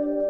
thank you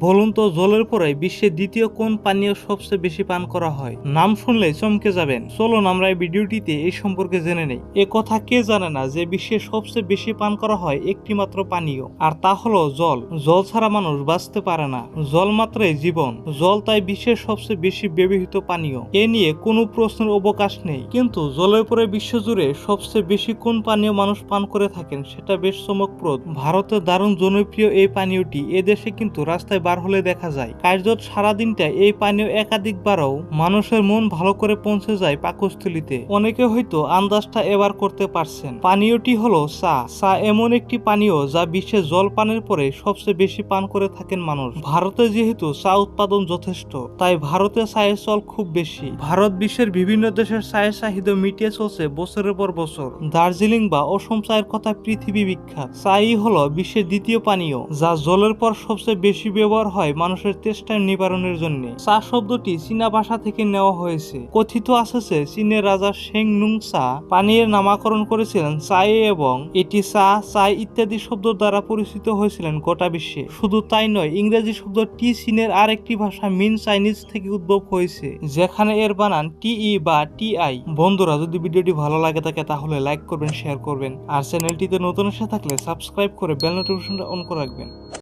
বলুন তো, জলের পরে বিশ্বের দ্বিতীয় কোন পানীয় সবচেয়ে বেশি পান করা হয়? নাম শুনলে চমকে যাবেন। চলুন, আমরা এই ভিডিওটিতে এই সম্পর্কে জেনে নেই। এ কথা কে জানে না যে বিশ্বের সবচেয়ে বেশি পান করা হয় একটি মাত্র পানীয়, আর তা হলো জল। জল ছাড়া মানুষ বাঁচতে পারে না। জল মাত্রই জীবন। জল তাই বিশ্বের সবচেয়ে বেশি ব্যবহৃত পানীয়। এ নিয়ে কোনো প্রশ্নের অবকাশ নেই। কিন্তু জলের পরে বিশ্বজুড়ে সবচেয়ে বেশি কোন পানীয় মানুষ পান করে থাকেন, সেটা বেশ চমকপ্রদ। ভারতের দারুণ জনপ্রিয় এই পানীয়টি। এদেশে কিন্তু রাস্তায় বার হলে দেখা যায়। কার্যত সারাদিনটা এই পানীয় একাধিকবারও মানুষের মন ভালো করে পৌঁছে যায় পাকস্থলিতে। অনেকে হয়তো আন্দাজটা এবার করতে পারছেন। পানীয়টি হলো চা। চা এমন একটি পানীয় যা বিশ্বে জল পানের পরে সবচেয়ে বেশি পান করে থাকেন মানুষ। ভারতে যেহেতু চা উৎপাদন যথেষ্ট, তাই ভারতে চায়ের চল খুব বেশি। ভারত বিশ্বের বিভিন্ন দেশের চায়ের চাহিদা মিটিয়ে চলছে বছরের পর বছর। দার্জিলিং বা অসম চায়ের কথা পৃথিবী বিখ্যাত। চাই হলো বিশ্বের দ্বিতীয় পানীয়, যা জলের পর সবচেয়ে বেশি ব্যবহার হয় মানুষের তেষ্টার নিবারণের জন্য। চা শব্দটি চীনা ভাষা থেকে নেওয়া হয়েছে। কথিত আছে যে চীনের রাজা শেং নুং চা পানীয়ের নামাকরণ করেছিলেন চায়ে এবং এটি চা, চাই ইত্যাদি শব্দ দ্বারা পরিচিত হয়েছিলেন গোটা বিশ্বে। শুধু তাই নয়, ইংরেজি শব্দ টি চীনের আরেকটি ভাষা মিন চাইনিজ থেকে উদ্ভব হয়েছে, যেখানে এর বানান টি ই বা টি আই। বন্ধুরা, যদি ভিডিওটি ভালো লাগে থাকে, তাহলে লাইক করবেন, শেয়ার করবেন। আর চ্যানেলটিতে নতুন এসে থাকলে সাবস্ক্রাইব করে বেল নোটিফিকেশনটা অন করে রাখবেন।